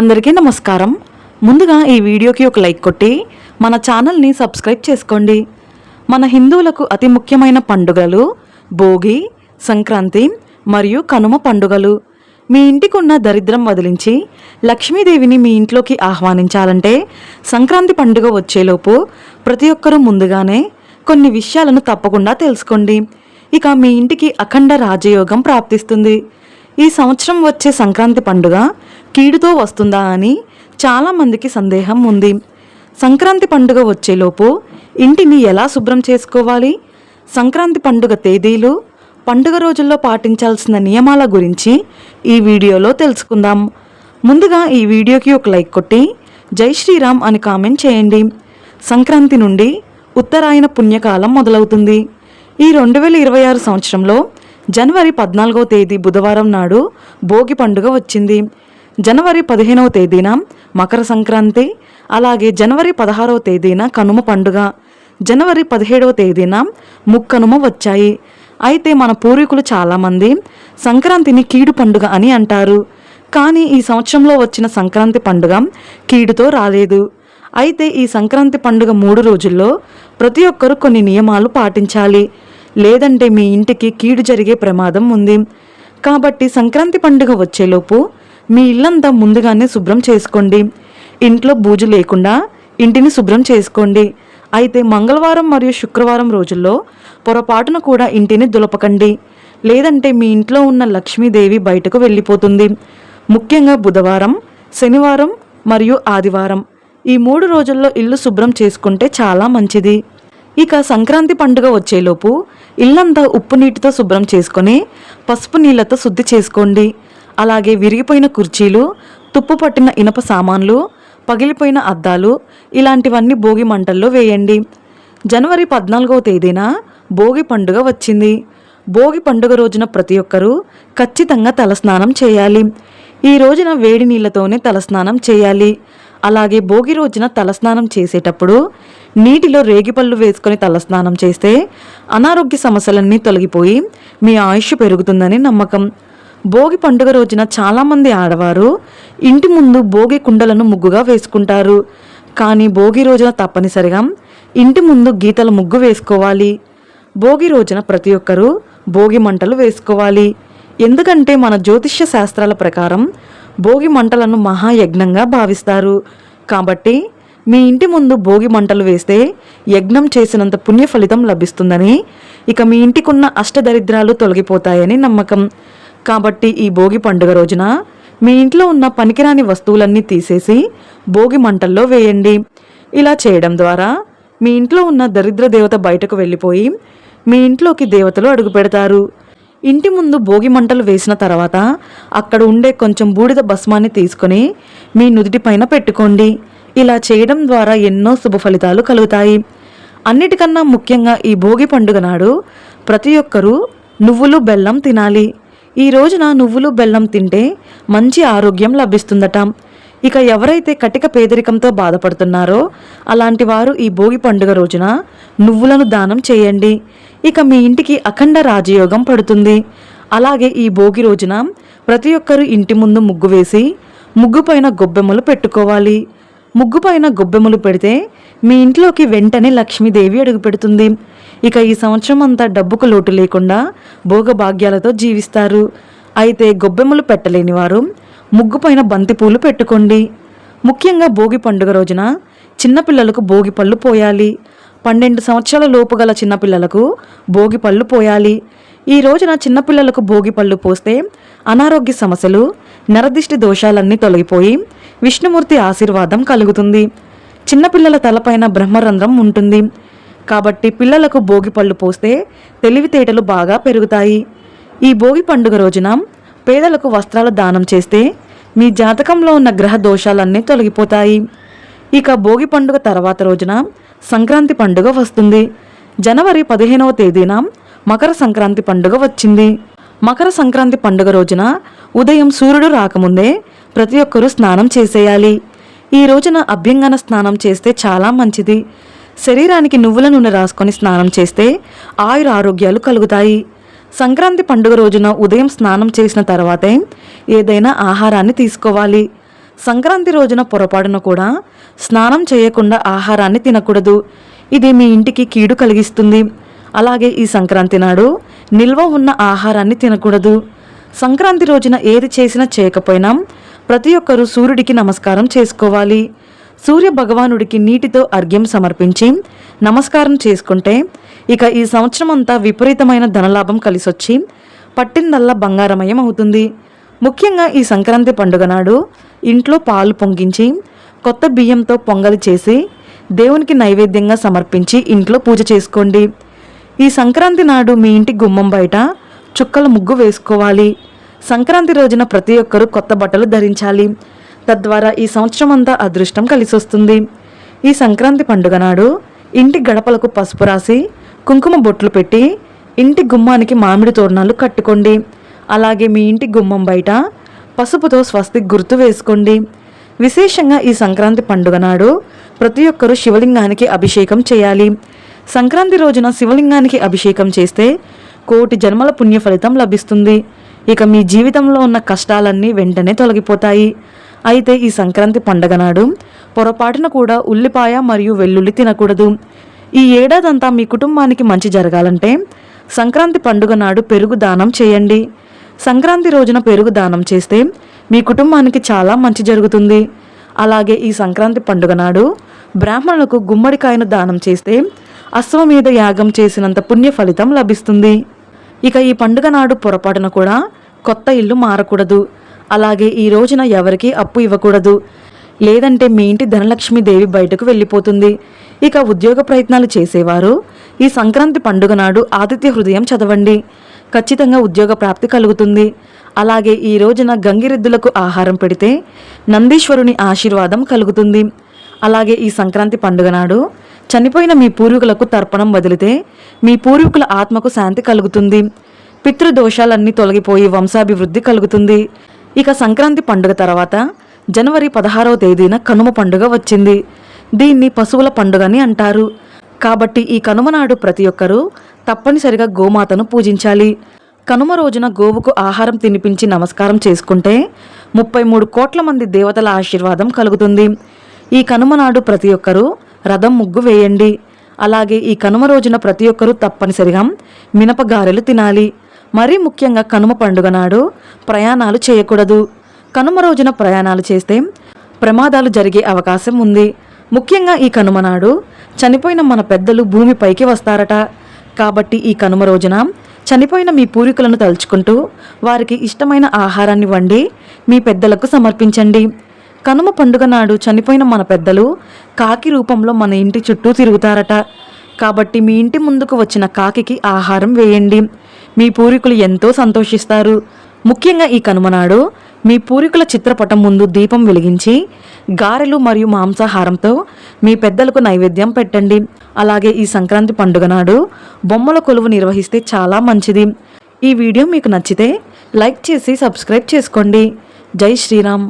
అందరికీ నమస్కారం. ముందుగా ఈ వీడియోకి ఒక లైక్ కొట్టి మన ఛానల్ని సబ్స్క్రైబ్ చేసుకోండి. మన హిందువులకు అతి ముఖ్యమైన పండుగలు భోగి సంక్రాంతి మరియు కనుమ పండుగలు. మీ ఇంటికి ఉన్న దరిద్రం వదిలించి లక్ష్మీదేవిని మీ ఇంట్లోకి ఆహ్వానించాలంటే సంక్రాంతి పండుగ వచ్చేలోపు ప్రతి ఒక్కరూ ముందుగానే కొన్ని విషయాలను తప్పకుండా తెలుసుకోండి. ఇక మీ ఇంటికి అఖండ రాజయోగం ప్రాప్తిస్తుంది. ఈ సంవత్సరం వచ్చే సంక్రాంతి పండుగ కీడుతో వస్తుందా అని చాలామందికి సందేహం ఉంది. సంక్రాంతి పండుగ వచ్చేలోపు ఇంటిని ఎలా శుభ్రం చేసుకోవాలి? సంక్రాంతి పండుగ తేదీలు పండుగ రోజుల్లో పాటించాల్సిన నియమాల గురించి ఈ వీడియోలో తెలుసుకుందాం. ముందుగా ఈ వీడియోకి ఒక లైక్ కొట్టి జై శ్రీరామ్ అని కామెంట్ చేయండి. సంక్రాంతి నుండి ఉత్తరాయణ పుణ్యకాలం మొదలవుతుంది. ఈ రెండు వేల ఇరవై ఆరు సంవత్సరంలో జనవరి పద్నాలుగో తేదీ బుధవారం నాడు భోగి పండుగ వచ్చింది. జనవరి పదిహేనవ తేదీన మకర సంక్రాంతి అలాగే జనవరి పదహారవ తేదీన కనుమ పండుగ జనవరి పదిహేడవ తేదీన ముక్కనుమ వచ్చాయి. అయితే మన పూర్వీకులు చాలామంది సంక్రాంతిని కీడు పండుగ అని అంటారు. కానీ ఈ సంవత్సరంలో వచ్చిన సంక్రాంతి పండుగ కీడుతో రాలేదు. అయితే ఈ సంక్రాంతి పండుగ మూడు రోజుల్లో ప్రతి ఒక్కరూ కొన్ని నియమాలు పాటించాలి. లేదంటే మీ ఇంటికి కీడు జరిగే ప్రమాదం ఉంది. కాబట్టి సంక్రాంతి పండుగ వచ్చేలోపు మీ ఇల్లంతా ముందుగానే శుభ్రం చేసుకోండి. ఇంట్లో బూజు లేకుండా ఇంటిని శుభ్రం చేసుకోండి. అయితే మంగళవారం మరియు శుక్రవారం రోజుల్లో పొరపాటున కూడా ఇంటిని దులపకండి. లేదంటే మీ ఇంట్లో ఉన్న లక్ష్మీదేవి బయటకు వెళ్ళిపోతుంది. ముఖ్యంగా బుధవారం శనివారం మరియు ఆదివారం. ఈ మూడు రోజుల్లో ఇల్లు శుభ్రం చేసుకుంటే చాలా మంచిది. ఇక సంక్రాంతి పండుగ వచ్చేలోపు ఇల్లంతా ఉప్పు నీటితో శుభ్రం చేసుకొని పసుపు నీళ్ళతో శుద్ధి చేసుకోండి. అలాగే విరిగిపోయిన కుర్చీలు తుప్పు పట్టిన ఇనప సామాన్లు పగిలిపోయిన అద్దాలు ఇలాంటివన్నీ భోగి మంటల్లో వేయండి. జనవరి పద్నాలుగవ తేదీన భోగి పండుగ వచ్చింది. భోగి పండుగ రోజున ప్రతి ఒక్కరూ ఖచ్చితంగా తలస్నానం చేయాలి. ఈ రోజున వేడి నీళ్ళతోనే తలస్నానం చేయాలి. అలాగే భోగి రోజున తలస్నానం చేసేటప్పుడు నీటిలో రేగిపళ్ళు వేసుకొని తలస్నానం చేస్తే అనారోగ్య సమస్యలన్నీ తొలగిపోయి మీ ఆయుష్ పెరుగుతుందని నమ్మకం. భోగి పండుగ రోజున చాలామంది ఆడవారు ఇంటి ముందు భోగి కుండలను ముగ్గుగా వేసుకుంటారు. కానీ భోగి రోజున తప్పనిసరిగా ఇంటి ముందు గీతల ముగ్గు వేసుకోవాలి. భోగి రోజున ప్రతి ఒక్కరూ భోగి మంటలు వేసుకోవాలి. ఎందుకంటే మన జ్యోతిష్య శాస్త్రాల ప్రకారం భోగి మంటలను మహాయజ్ఞంగా భావిస్తారు. కాబట్టి మీ ఇంటి ముందు భోగి మంటలు వేస్తే యజ్ఞం చేసినంత పుణ్య ఫలితం లభిస్తుందని ఇక మీ ఇంటికున్న అష్టదరిద్రాలు తొలగిపోతాయని నమ్మకం. కాబట్టి ఈ భోగి పండుగ రోజున మీ ఇంట్లో ఉన్న పనికిరాని వస్తువులన్నీ తీసేసి భోగి మంటల్లో వేయండి. ఇలా చేయడం ద్వారా మీ ఇంట్లో ఉన్న దరిద్ర దేవత బయటకు వెళ్ళిపోయి మీ ఇంట్లోకి దేవతలు అడుగు పెడతారు. ఇంటి ముందు భోగి మంటలు వేసిన తర్వాత అక్కడ ఉండే కొంచెం బూడిద భస్మాన్ని తీసుకొని మీ నుదుటిపైన పెట్టుకోండి. ఇలా చేయడం ద్వారా ఎన్నో శుభ ఫలితాలు కలుగుతాయి. అన్నిటికన్నా ముఖ్యంగా ఈ భోగి పండుగ నాడు ప్రతి ఒక్కరూ నువ్వులు బెల్లం తినాలి. ఈ రోజున నువ్వులు బెల్లం తింటే మంచి ఆరోగ్యం లభిస్తుందట. ఇక ఎవరైతే కటిక పేదరికంతో బాధపడుతున్నారో అలాంటి వారు ఈ భోగి పండుగ రోజున నువ్వులను దానం చేయండి. ఇక మీ ఇంటికి అఖండ రాజయోగం పడుతుంది. అలాగే ఈ భోగి రోజున ప్రతి ఒక్కరూ ఇంటి ముందు ముగ్గు వేసి ముగ్గు పైన గొబ్బెమ్మలు పెట్టుకోవాలి. ముగ్గు పైన గొబ్బెమ్మలు పెడితే మీ ఇంట్లోకి వెంటనే లక్ష్మీదేవి అడుగు పెడుతుంది. ఇక ఈ సంవత్సరం అంతా డబ్బుకు లోటు లేకుండా భోగభాగ్యాలతో జీవిస్తారు. అయితే గొబ్బెమ్మలు పెట్టలేని వారు ముగ్గుపైన బంతిపూలు పెట్టుకోండి. ముఖ్యంగా భోగి పండుగ రోజున చిన్నపిల్లలకు భోగి పళ్ళు పోయాలి. పన్నెండు సంవత్సరాల లోపు గల చిన్నపిల్లలకు భోగి పళ్ళు పోయాలి. ఈ రోజున చిన్నపిల్లలకు భోగి పళ్ళు పోస్తే అనారోగ్య సమస్యలు నరదిష్టి దోషాలన్నీ తొలగిపోయి విష్ణుమూర్తి ఆశీర్వాదం కలుగుతుంది. చిన్నపిల్లల తలపైన బ్రహ్మరంధ్రం ఉంటుంది. కాబట్టి పిల్లలకు భోగి పళ్ళు పోస్తే తెలివితేటలు బాగా పెరుగుతాయి. ఈ భోగి పండుగ రోజున పేదలకు వస్త్రాలు దానం చేస్తే మీ జాతకంలో ఉన్న గ్రహ దోషాలన్నీ తొలగిపోతాయి. ఇక భోగి పండుగ తర్వాత రోజున సంక్రాంతి పండుగ వస్తుంది. జనవరి పదిహేనవ తేదీన మకర సంక్రాంతి పండుగ వచ్చింది. మకర సంక్రాంతి పండుగ రోజున ఉదయం సూర్యుడు రాకముందే ప్రతి ఒక్కరూ స్నానం చేసేయాలి. ఈ రోజున అభ్యంగన స్నానం చేస్తే చాలా మంచిది. శరీరానికి నువ్వుల నూనె రాసుకొని స్నానం చేస్తే ఆయుర ఆరోగ్యాలు కలుగుతాయి. సంక్రాంతి పండుగ రోజున ఉదయం స్నానం చేసిన తర్వాతే ఏదైనా ఆహారాన్ని తీసుకోవాలి. సంక్రాంతి రోజున పొరపాటున కూడా స్నానం చేయకుండా ఆహారాన్ని తినకూడదు. ఇది మీ ఇంటికి కీడు కలిగిస్తుంది. అలాగే ఈ సంక్రాంతి నాడు నిల్వ ఉన్న ఆహారాన్ని తినకూడదు. సంక్రాంతి రోజున ఏది చేసినా చేయకపోయినా ప్రతి ఒక్కరూ సూర్యుడికి నమస్కారం చేసుకోవాలి. సూర్య భగవానుడికి నీటితో అర్ఘ్యం సమర్పించి నమస్కారం చేసుకుంటే ఇక ఈ సంవత్సరం అంతా విపరీతమైన ధనలాభం కలిసొచ్చి పట్టిందల్లా బంగారమయం అవుతుంది. ముఖ్యంగా ఈ సంక్రాంతి పండుగ నాడు ఇంట్లో పాలు పొంగించి కొత్త బియ్యంతో పొంగలి చేసి దేవునికి నైవేద్యంగా సమర్పించి ఇంట్లో పూజ చేసుకోండి. ఈ సంక్రాంతి నాడు మీ ఇంటి గుమ్మం బయట చుక్కల ముగ్గు వేసుకోవాలి. సంక్రాంతి రోజున ప్రతి ఒక్కరూ కొత్త బట్టలు ధరించాలి. తద్వారా ఈ సంవత్సరం అంతా అదృష్టం కలిసొస్తుంది. ఈ సంక్రాంతి పండుగ నాడు ఇంటి గడపలకు పసుపు రాసి కుంకుమ బొట్లు పెట్టి ఇంటి గుమ్మానికి మామిడి తోరణాలు కట్టుకోండి. అలాగే మీ ఇంటి గుమ్మం బయట పసుపుతో స్వస్తిక్ గుర్తు వేసుకోండి. విశేషంగా ఈ సంక్రాంతి పండుగ నాడు ప్రతి ఒక్కరూ శివలింగానికి అభిషేకం చేయాలి. సంక్రాంతి రోజున శివలింగానికి అభిషేకం చేస్తే కోటి జన్మల పుణ్య ఫలితం లభిస్తుంది. ఇక మీ జీవితంలో ఉన్న కష్టాలన్నీ వెంటనే తొలగిపోతాయి. అయితే ఈ సంక్రాంతి పండగ నాడు పొరపాటున కూడా ఉల్లిపాయ మరియు వెల్లుల్లి తినకూడదు. ఈ ఏడాదంతా మీ కుటుంబానికి మంచి జరగాలంటే సంక్రాంతి పండుగ నాడు పెరుగు దానం చేయండి. సంక్రాంతి రోజున పెరుగు దానం చేస్తే మీ కుటుంబానికి చాలా మంచి జరుగుతుంది. అలాగే ఈ సంక్రాంతి పండుగ నాడు బ్రాహ్మణులకు గుమ్మడికాయను దానం చేస్తే అశ్వమేధ యాగం చేసినంత పుణ్య ఫలితం లభిస్తుంది. ఇక ఈ పండుగ నాడు పొరపాటున కూడా కొత్త ఇల్లు మారకూడదు. అలాగే ఈ రోజున ఎవరికీ అప్పు ఇవ్వకూడదు. లేదంటే మీ ఇంటి ధనలక్ష్మి దేవి బయటకు వెళ్ళిపోతుంది. ఇక ఉద్యోగ ప్రయత్నాలు చేసేవారు. ఈ సంక్రాంతి పండుగ నాడు ఆదిత్య హృదయం చదవండి. ఖచ్చితంగా ఉద్యోగ ప్రాప్తి కలుగుతుంది. అలాగే ఈ రోజున గంగిరెద్దులకు ఆహారం పెడితే నందీశ్వరుని ఆశీర్వాదం కలుగుతుంది. అలాగే ఈ సంక్రాంతి పండుగ నాడు చనిపోయిన మీ పూర్వీకులకు తర్పణం వదిలితే మీ పూర్వీకుల ఆత్మకు శాంతి కలుగుతుంది. పితృదోషాలన్నీ తొలగిపోయి వంశాభివృద్ధి కలుగుతుంది. ఇక సంక్రాంతి పండుగ తర్వాత జనవరి పదహారవ తేదీన కనుమ పండుగ వచ్చింది. దీన్ని పశువుల పండుగ అని అంటారు. కాబట్టి ఈ కనుమ నాడు ప్రతి ఒక్కరూ తప్పనిసరిగా గోమాతను పూజించాలి. కనుమ రోజున గోవుకు ఆహారం తినిపించి నమస్కారం చేసుకుంటే ముప్పై మూడు కోట్ల మంది దేవతల ఆశీర్వాదం కలుగుతుంది. ఈ కనుమ నాడు ప్రతి ఒక్కరూ రథం ముగ్గు వేయండి. అలాగే ఈ కనుమ రోజున ప్రతి ఒక్కరూ తప్పనిసరిగా మినపగారెలు తినాలి. మరీ ముఖ్యంగా కనుమ పండుగ నాడు ప్రయాణాలు చేయకూడదు. కనుమ రోజున ప్రయాణాలు చేస్తే ప్రమాదాలు జరిగే అవకాశం ఉంది. ముఖ్యంగా ఈ కనుమ నాడు చనిపోయిన మన పెద్దలు భూమిపైకి వస్తారట. కాబట్టి ఈ కనుమ రోజున చనిపోయిన మీ పూర్వీకులను తలుచుకుంటూ వారికి ఇష్టమైన ఆహారాన్ని వండి మీ పెద్దలకు సమర్పించండి. కనుమ పండుగ నాడు చనిపోయిన మన పెద్దలు కాకి రూపంలో మన ఇంటి చుట్టూ తిరుగుతారట. కాబట్టి మీ ఇంటి ముందుకు వచ్చిన కాకికి ఆహారం వేయండి. మీ పూర్వీకులు ఎంతో సంతోషిస్తారు. ముఖ్యంగా ఈ కనుమనాడు మీ పూర్వీకుల చిత్రపటం ముందు దీపం వెలిగించి గారెలు మరియు మాంసాహారంతో మీ పెద్దలకు నైవేద్యం పెట్టండి. అలాగే ఈ సంక్రాంతి పండుగ నాడు బొమ్మల కొలువు నిర్వహిస్తే చాలా మంచిది. ఈ వీడియో మీకు నచ్చితే లైక్ చేసి సబ్స్క్రైబ్ చేసుకోండి. జై శ్రీరామ్.